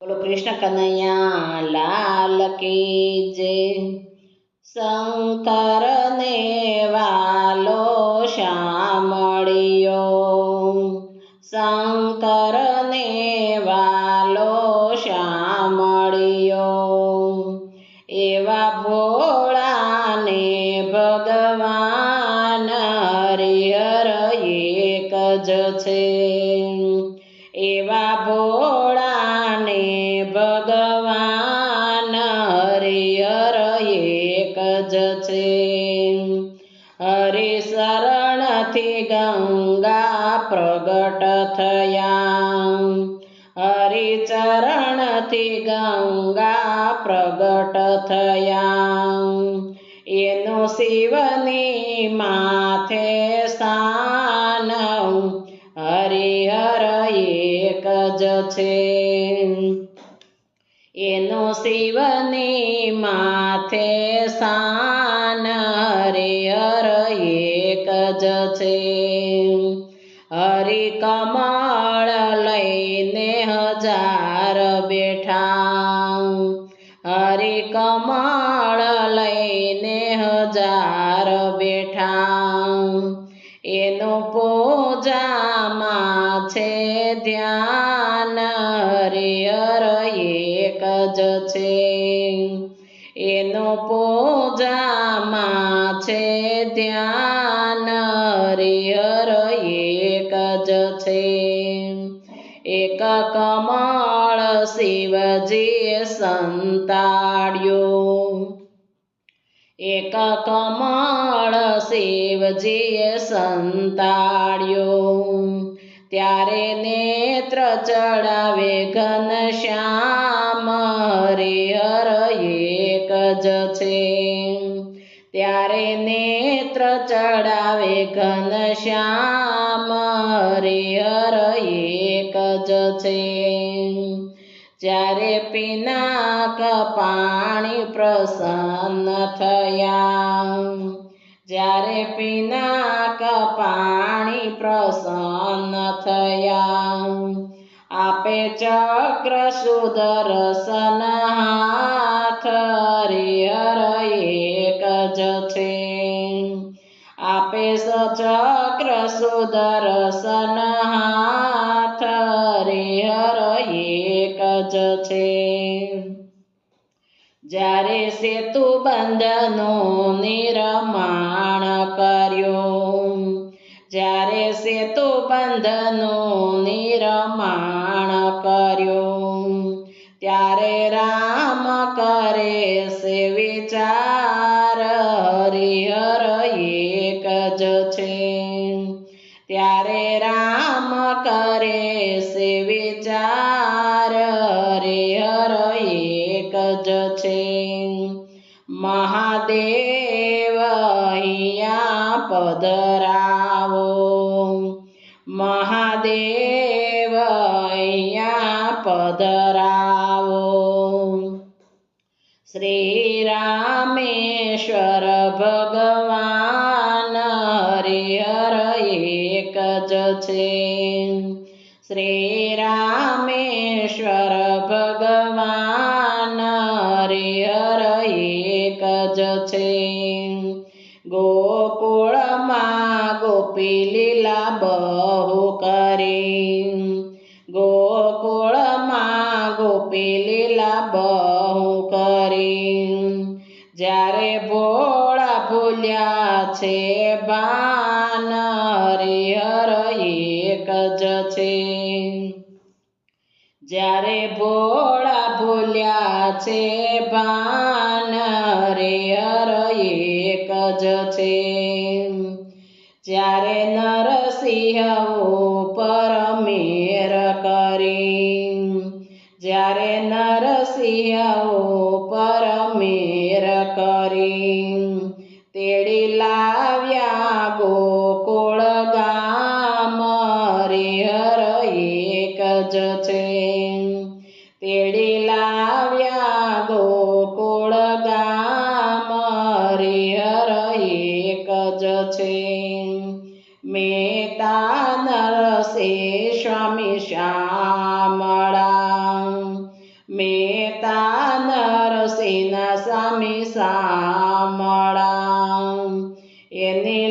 બોલો કૃષ્ણ કનૈયા લાલ કી જે શંકર ને વાલો શામળિયો. શંકર ગંગા પ્રગટ થયા હરિચરણથી ગંગા પ્રગટ થયા એનું શિવની માથે સ્થાન હરિહર એક જ છે એનું શિવને માથે સ્થાન હરિહર એક જ છે. હરી કમળ લઈને હજાર બેઠા. હરી કમળ લઈને હજાર બેઠા. એનો પૂજામાં છે. એનો પોજામાં છે, ધ્યાન હરિહર એક જ છે. એક કમળ શિવજીએ સંતાડ્યો. એક કમળ શિવજીએ સંતાડ્યો. ત્યારે નેત્ર ચડાવે ઘનશ્યામ હરિહર એક જ છે. ત્યારે નેત્ર ચડાવે ઘનશ્યામ હરિહર એક જ છે. જ્યારે પિનાક પાણી પ્રસન્ન થયા, જ્યારે પિનાક પાણી પ્રસન્ન થયા આપે ચક્ર સુદર્શન હાથ હરિહર એક જ છે. આપે સચક્ર સુદર્શન હાથ હરિહર એક જ છે. જ્યારે સેતુ બંધનું નિર્માણ કર્યું, જ્યારે સેતુ બંધનું નિર્માણ ત્યારે રામ કરે છે વિચાર, હરિહર એક જ છે. ત્યારે રામ કરે છે વિચાર, હરિહર એક જ છે. મહાદેવ, અહીંયા પધરાવો મહાદેવ, અહીંયા પધરાવો શ્રી રામેશ્વર ભગવાન હરિહર એક જ છે. શ્રીરામેશ્વર ભગવાન હરિહર એક જ છે. ગોકુળમાં ગોપી લીલા બહુ કરી. ગોકુળમાં ગોપી ભૂલ્યા છે બાન હરિહર એક જ છે. જ્યારે ભોળા ભૂલ્યા છે ભાન હરિહર એક જ છે. જ્યારે નરસિંહ ઉપર મેર કરી, જ્યારે નરસિંહ તેડી લાવ્યા ગોકુળ ગામ, હરિહર એક જ છે. તેડી લાવ્યા ગોકુળ ગામ, હરિહર એક જ છે. મેતા નરસે સ્વામી શ્યામળા, મેતા નરસિંહ સ્વામી સામળા એની